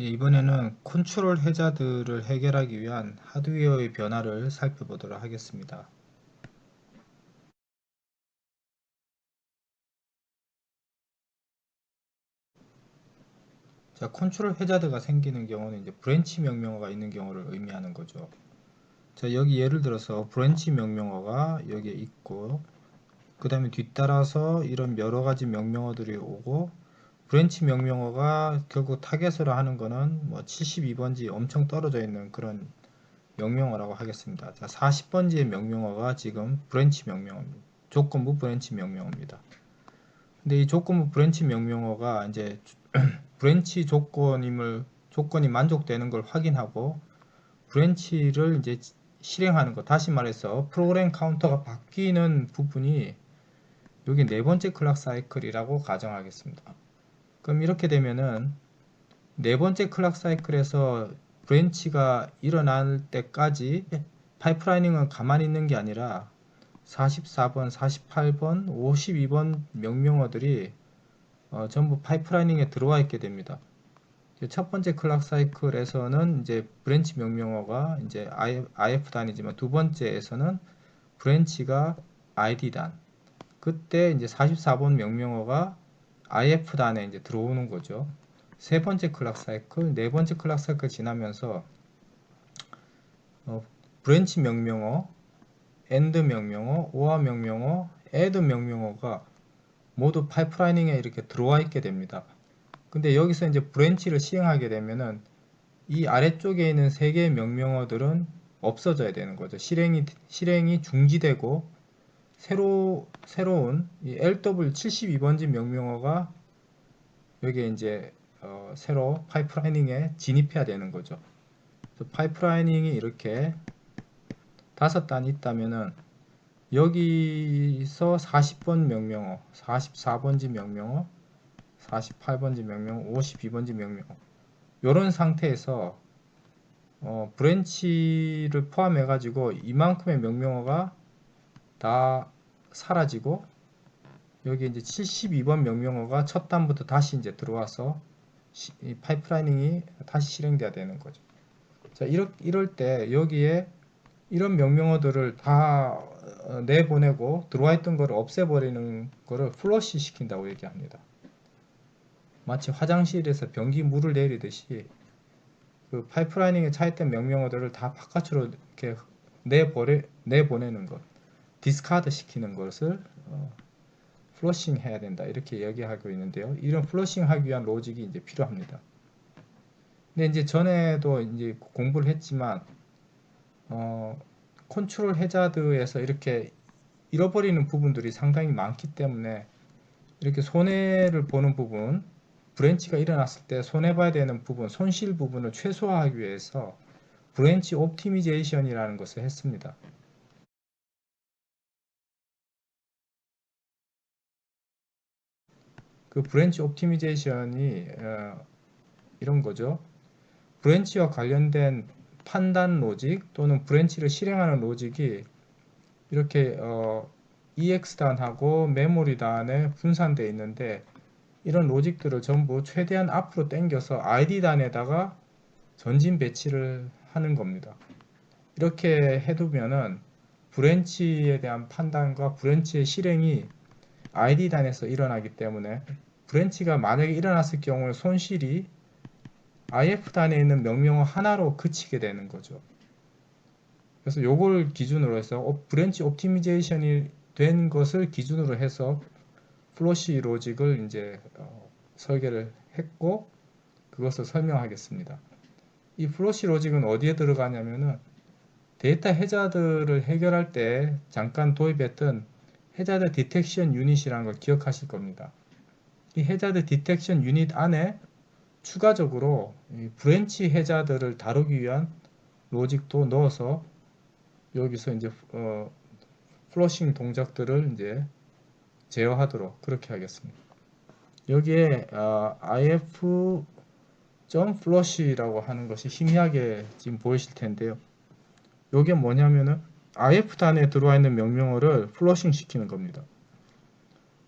예, 이번에는 컨트롤 해자들을 해결하기 위한 하드웨어의 변화를 살펴보도록 하겠습니다. 자, 컨트롤 해자드가 생기는 경우는 이제 브랜치 명령어가 있는 경우를 의미하는 거죠. 자, 여기 예를 들어서 브랜치 명령어가 여기에 있고 그 다음에 뒤따라서 이런 여러 가지 명령어들이 오고 브랜치 명령어가 결국 타겟으로 하는 거는 뭐 72번지 엄청 떨어져 있는 그런 명령어라고 하겠습니다. 자, 40번지의 명령어가 지금 브랜치 명령어입니다. 조건부 브랜치 명령어입니다. 근데 이 조건부 브랜치 명령어가 이제 브랜치 조건임을 조건이 만족되는 걸 확인하고 브랜치를 이제 실행하는 것 다시 말해서 프로그램 카운터가 바뀌는 부분이 여기 네 번째 클락 사이클이라고 가정하겠습니다. 그럼 이렇게 되면은 네 번째 클락 사이클에서 브랜치가 일어날 때까지 파이프라이닝은 가만히 있는 게 아니라 44번, 48번, 52번 명령어들이 어, 전부 파이프라이닝에 들어와 있게 됩니다. 첫 번째 클락 사이클에서는 이제 브랜치 명령어가 이제 IF 단이지만 두 번째에서는 브랜치가 ID 단. 그때 이제 44번 명령어가 IF 단에 이제 들어오는 거죠. 세 번째 클락 사이클, 네 번째 클락 사이클 지나면서 어, 브랜치 명령어, 엔드 명령어, 오아 명령어, 애드 명령어가 모두 파이프라이닝에 이렇게 들어와 있게 됩니다. 근데 여기서 이제 브랜치를 시행하게 되면은 이 아래쪽에 있는 세 개의 명령어들은 없어져야 되는 거죠. 실행이 실행이 중지되고 새로 새로운 이 LW72번지 명령어가 여기에 이제 어, 새로 파이프라이닝에 진입해야 되는 거죠. 파이프라이닝이 이렇게 다섯 단이 있다면은 여기서 40번 명령어, 44번지 명령어, 48번지 명령어, 52번지 명령어 이런 상태에서 어, 브랜치를 포함해 가지고 이만큼의 명령어가 다 사라지고 여기 이제 72번 명령어가 첫 단부터 다시 이제 들어와서 시, 파이프라이닝이 다시 실행돼야 되는 거죠. 자, 이럴, 이럴 때 여기에 이런 명령어들을 다 어, 내보내고 들어와 있던 거를 없애버리는 거를 플러시 시킨다고 얘기합니다. 마치 화장실에서 변기 물을 내리듯이 그 파이프라이닝에 차있던 명령어들을 다 바깥으로 이렇게 내보내, 내보내는 것, 디스카드 시키는 것을 어, 플러싱 해야 된다 이렇게 얘기하고 있는데요. 이런 플러싱 하기 위한 로직이 이제 필요합니다. 근데 이제 전에도 이제 공부를 했지만 어, 컨트롤 해자드에서 이렇게 잃어버리는 부분들이 상당히 많기 때문에 이렇게 손해를 보는 부분 브랜치가 일어났을 때 손해봐야 되는 부분 손실 부분을 최소화하기 위해서 브랜치 옵티미제이션이라는 것을 했습니다. 그 브랜치 옵티미제이션이 어, 이런 거죠. 브랜치와 관련된 판단 로직 또는 브랜치를 실행하는 로직이 이렇게 어, EX단하고 메모리단에 분산되어 있는데 이런 로직들을 전부 최대한 앞으로 당겨서 ID단에다가 전진 배치를 하는 겁니다. 이렇게 해두면은 브랜치에 대한 판단과 브랜치의 실행이 ID단에서 일어나기 때문에 브랜치가 만약에 일어났을 경우에 손실이 IF단에 있는 명령어 하나로 그치게 되는 거죠. 그래서 요걸 기준으로 해서 브랜치 옵티미제이션이 된 것을 기준으로 해서 플로시 로직을 이제 어, 설계를 했고 그것을 설명하겠습니다. 이 플로시 로직은 어디에 들어가냐면은 데이터 해자들을 해결할 때 잠깐 도입했던 해자드 디텍션 유닛이라는 걸 기억하실 겁니다. 이 해자드 디텍션 유닛 안에 추가적으로 브랜치 해자들을 다루기 위한 로직도 넣어서 여기서 이제 어, 플러싱 동작들을 이제 제어하도록 그렇게 하겠습니다. 여기에 어, if flush라고 하는 것이 희미하게 지금 보이실 텐데요. 이게 뭐냐면은 if 단에 들어와 있는 명령어를 플러싱 시키는 겁니다.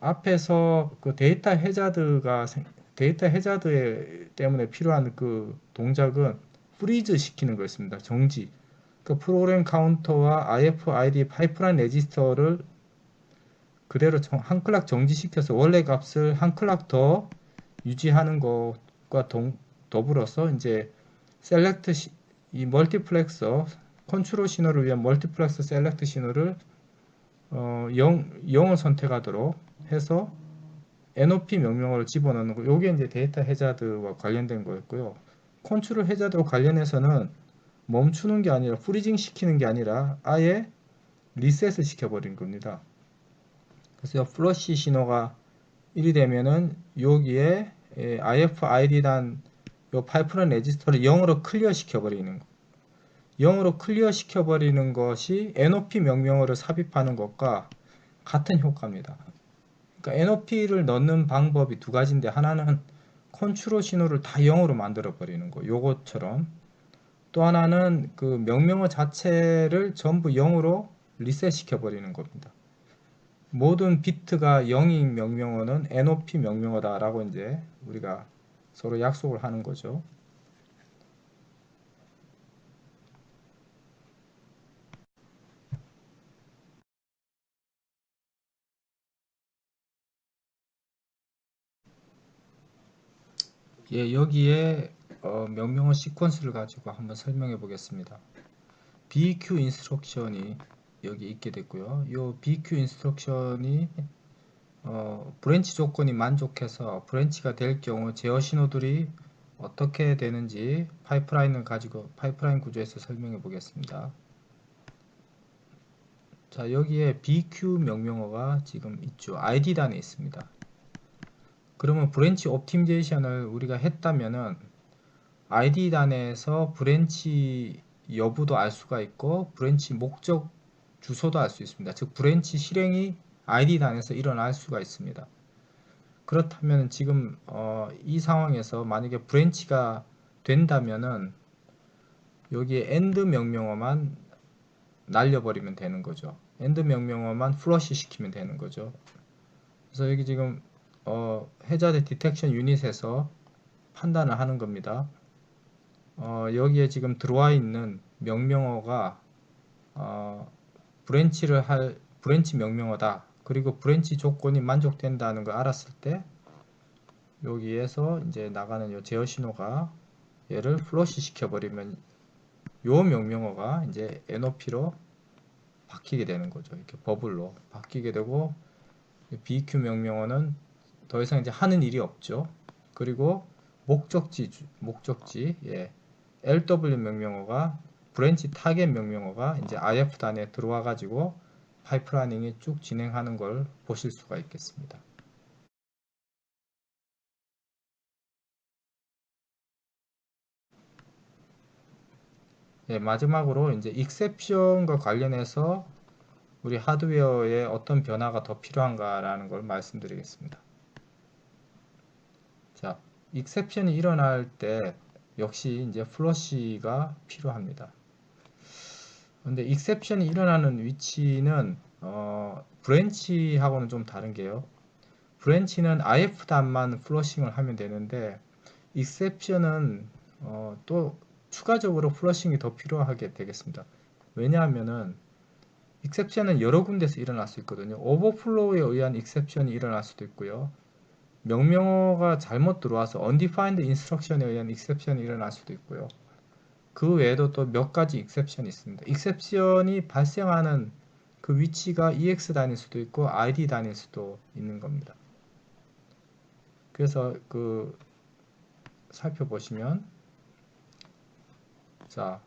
앞에서 그 데이터 해자드가 데이터 해자드 때문에 필요한 그 동작은 프리즈 시키는 거였습니다. 정지. 그 프로그램 카운터와 IFID 파이프라인 레지스터를 그대로 정- 한 클락 정지시켜서 원래 값을 한 클락 더 유지하는 것과 동, 더불어서 이제 셀렉트 시, 이 멀티플렉서 컨트롤 신호를 위한 멀티플렉서 셀렉트 신호를 어, 0, 0을 선택하도록 해서 NOP 명령어를 집어넣는 거. 요게 이제 데이터 해자드와 관련된 거였고요. 컨트롤 해자드와 관련해서는 멈추는 게 아니라 프리징 시키는 게 아니라 아예 리셋을 시켜버린 겁니다. 그래서 플러시 신호가 1이 되면은 여기에 예, IFID단 요 파이프라인 레지스터를 0으로 클리어 시켜버리는 거. 0으로 클리어 시켜버리는 것이 NOP 명령어를 삽입하는 것과 같은 효과입니다. 그러니까 NOP를 넣는 방법이 두 가지인데 하나는 컨트롤 신호를 다 0으로 만들어 버리는 거. 요것처럼 또 하나는 그 명령어 자체를 전부 0으로 리셋 시켜 버리는 겁니다. 모든 비트가 0인 명령어는 NOP 명령어다라고 이제 우리가 서로 약속을 하는 거죠. 예, 여기에 어, 명령어 시퀀스를 가지고 한번 설명해 보겠습니다. BQ 인스트럭션이 여기 있게 됐고요. 이 BQ 인스트럭션이 어, 브랜치 조건이 만족해서 브랜치가 될 경우 제어 신호들이 어떻게 되는지 파이프라인을 가지고 파이프라인 구조에서 설명해 보겠습니다. 자 여기에 BQ 명령어가 지금 있죠. ID 단에 있습니다. 그러면 브랜치 옵티미제이션을 우리가 했다면은 ID 단에서 브랜치 여부도 알 수가 있고 브랜치 목적 주소도 알 수 있습니다. 즉 브랜치 실행이 ID 단에서 일어날 수가 있습니다. 그렇다면 지금 어, 이 상황에서 만약에 브랜치가 된다면은 여기에 end 명령어만 날려버리면 되는 거죠. end 명령어만 플러시 시키면 되는 거죠. 그래서 여기 지금 어, 해자드 디텍션 유닛에서 판단을 하는 겁니다. 어, 여기에 지금 들어와 있는 명령어가 어, 브랜치를 할 브랜치 명령어다. 그리고 브랜치 조건이 만족된다는 걸 알았을 때 여기에서 이제 나가는 요 제어 신호가 얘를 플러시 시켜버리면 요 명령어가 이제 NOP로 바뀌게 되는 거죠. 이렇게 버블로 바뀌게 되고 BQ 명령어는 더 이상 이제 하는 일이 없죠. 그리고 목적지 주- 목적지 예. LW 명령어가 브랜치 타겟 명령어가 이제 IF 단에 들어와 가지고 파이프라이닝이 쭉 진행하는 걸 보실 수가 있겠습니다. 예, 마지막으로 이제 익셉션과 관련해서 우리 하드웨어에 어떤 변화가 더 필요한가라는 걸 말씀드리겠습니다. 자, 익셉션이 일어날 때 역시 이제 플러시가 필요합니다. 근데 익셉션이 일어나는 위치는 어, 브랜치하고는 좀 다른 게요. 브랜치는 IF 단만 플러싱을 하면 되는데 익셉션은 어, 또 추가적으로 플러싱이 더 필요하게 되겠습니다. 왜냐하면은 익셉션은 여러 군데서 일어날 수 있거든요. 오버플로우에 의한 익셉션이 일어날 수도 있고요. 명령어가 잘못 들어와서 undefined instruction에 의한 exception이 일어날 수도 있고요. 그 외에도 또 몇 가지 exception이 있습니다. exception이 발생하는 그 위치가 ex 단일 수도 있고 id 단일 수도 있는 겁니다. 그래서 그 살펴보시면 자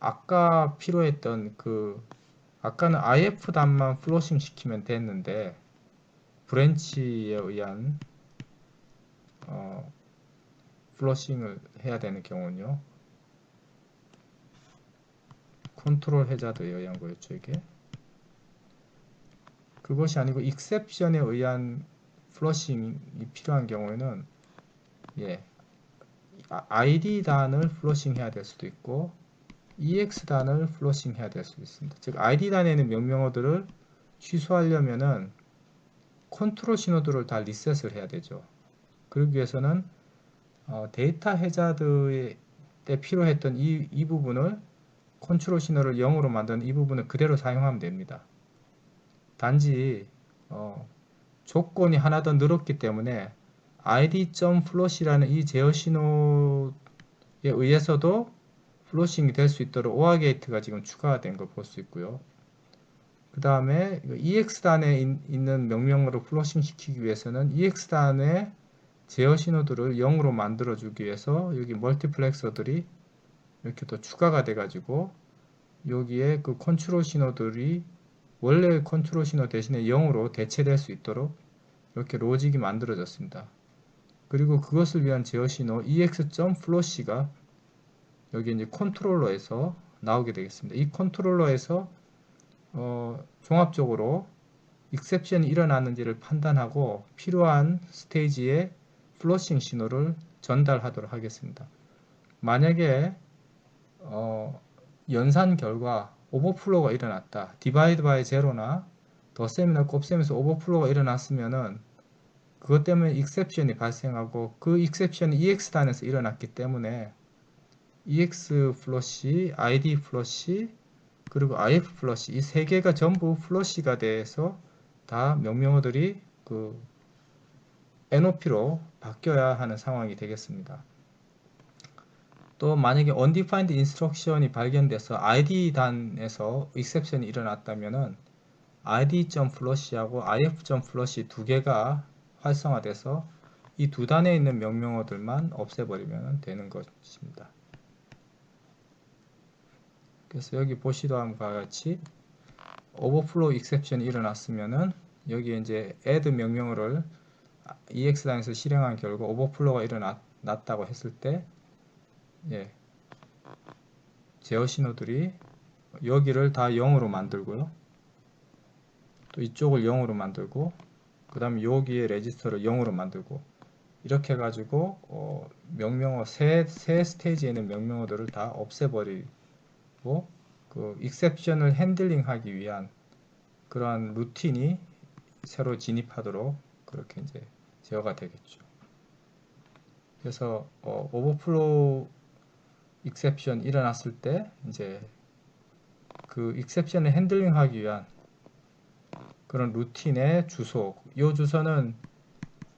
아까 필요했던 그 아까는 if 단만 플로싱 시키면 됐는데 브랜치에 의한 어, 플러싱을 해야 되는 경우는요. 컨트롤 해자드에 의한 거였죠, 이게. 그것이 아니고 익셉션에 의한 플러싱이 필요한 경우에는 예. ID 단을 플러싱 해야 될 수도 있고 EX 단을 플러싱 해야 될 수도 있습니다. 즉 ID 단에는 명령어들을 취소하려면은 컨트롤 신호들을 다 리셋을 해야 되죠. 그러기 위해서는 어, 데이터 해자드 때 필요했던 이, 이 부분을 컨트롤 신호를 0으로 만드는 이 부분을 그대로 사용하면 됩니다. 단지 어, 조건이 하나 더 늘었기 때문에 id.flash라는 이 제어 신호에 의해서도 플러싱이 될 수 있도록 OR 게이트가 지금 추가가 된 걸 볼 수 있고요. 그 다음에 EX단에 있는 명령어를 플러싱 시키기 위해서는 EX단의 제어 신호들을 0으로 만들어 주기 위해서 여기 멀티플렉서들이 이렇게 또 추가가 돼 가지고 여기에 그 컨트롤 신호들이 원래 컨트롤 신호 대신에 0으로 대체될 수 있도록 이렇게 로직이 만들어졌습니다. 그리고 그것을 위한 제어 신호 ex.flow가 여기 이제 컨트롤러에서 나오게 되겠습니다. 이 컨트롤러에서 어, 종합적으로 익셉션이 일어났는지를 판단하고 필요한 스테이지에 플러싱 신호를 전달하도록 하겠습니다. 만약에 어, 연산 결과 오버플로우가 일어났다. 디바이드 바이 제로나 더셈이나 곱셈에서 오버플로우가 일어났으면은 그것 때문에 익셉션이 발생하고 그 익셉션이 EX단에서 일어났기 때문에 EX 플러시, ID 플러시, 그리고 IF 플러시 이 세 개가 전부 플러시가 돼서 다 명령어들이 그 NOP로 바뀌어야 하는 상황이 되겠습니다. 또 만약에 undefined instruction이 발견돼서 ID 단에서 exception이 일어났다면은 id.flash하고 if.flash 두 개가 활성화돼서 이 두 단에 있는 명령어들만 없애버리면 되는 것입니다. 그래서 여기 보시던 바와 같이 overflow exception이 일어났으면은 여기에 이제 add 명령어를 ex단에서 실행한 결과 오버플로우가 일어났다고 했을 때 예, 제어 신호들이 여기를 다 0으로 만들고요. 또 이쪽을 0으로 만들고 그 다음에 여기에 레지스터를 0으로 만들고 이렇게 해가지고 어, 명령어 세, 세 스테이지에 있는 명령어들을 다 없애버리고 그 익셉션을 핸들링하기 위한 그러한 루틴이 새로 진입하도록 그렇게 이제 제어가 되겠죠. 그래서 어, 오버플로우 익셉션 일어났을 때 이제 그 익셉션을 핸들링하기 위한 그런 루틴의 주소 이 주소는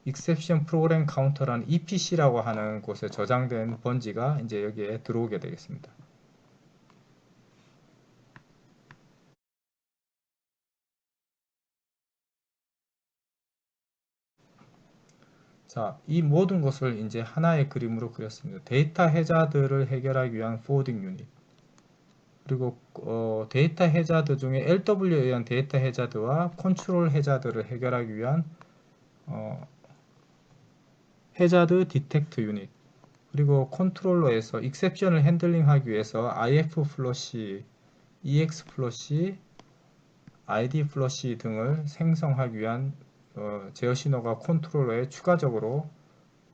익셉션 프로그램 카운터라는 EPC라고 하는 곳에 저장된 번지가 이제 여기에 들어오게 되겠습니다. 자, 이 모든 것을 이제 하나의 그림으로 그렸습니다. 데이터 해자들을 해결하기 위한 포워딩 유닛. 그리고 어, 데이터 해자드 중에 LW에 의한 데이터 해자드와 컨트롤 해자드를 해결하기 위한 어, 해자드 디텍트 유닛. 그리고 컨트롤러에서 익셉션을 핸들링하기 위해서 IF 플러시, EX 플러시, ID 플러시 등을 생성하기 위한 어, 제어 신호가 컨트롤러에 추가적으로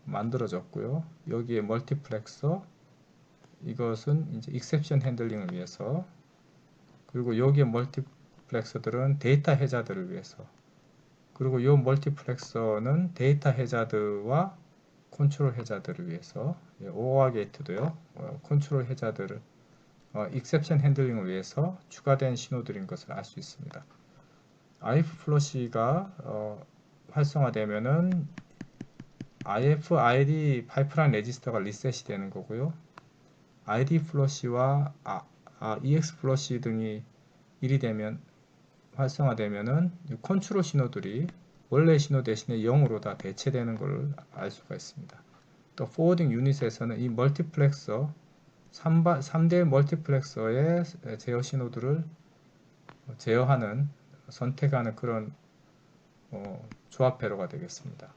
만들어졌고요. 여기에 멀티플렉서 이것은 이제 익셉션 핸들링을 위해서 그리고 여기에 멀티플렉서들은 데이터 해자들을 위해서 그리고 이 멀티플렉서는 데이터 해자드와 컨트롤 해자들을 위해서 예, 오어 게이트도요 어, 컨트롤 해자들을 어, 익셉션 핸들링을 위해서 추가된 신호들인 것을 알 수 있습니다. if 플러시가 어, 활성화되면은 if id 파이프라인 레지스터가 리셋이 되는 거고요. id 플러시와 아, 아, ex 플러시 등이 1이 되면 활성화되면은 컨트롤 신호들이 원래 신호 대신에 0으로 다 대체되는 것을 알 수가 있습니다. 또 포워딩 유닛에서는 이 멀티플렉서 3바, 3대 멀티플렉서의 제어 신호들을 제어하는 선택하는 그런 어, 조합 회로가 되겠습니다.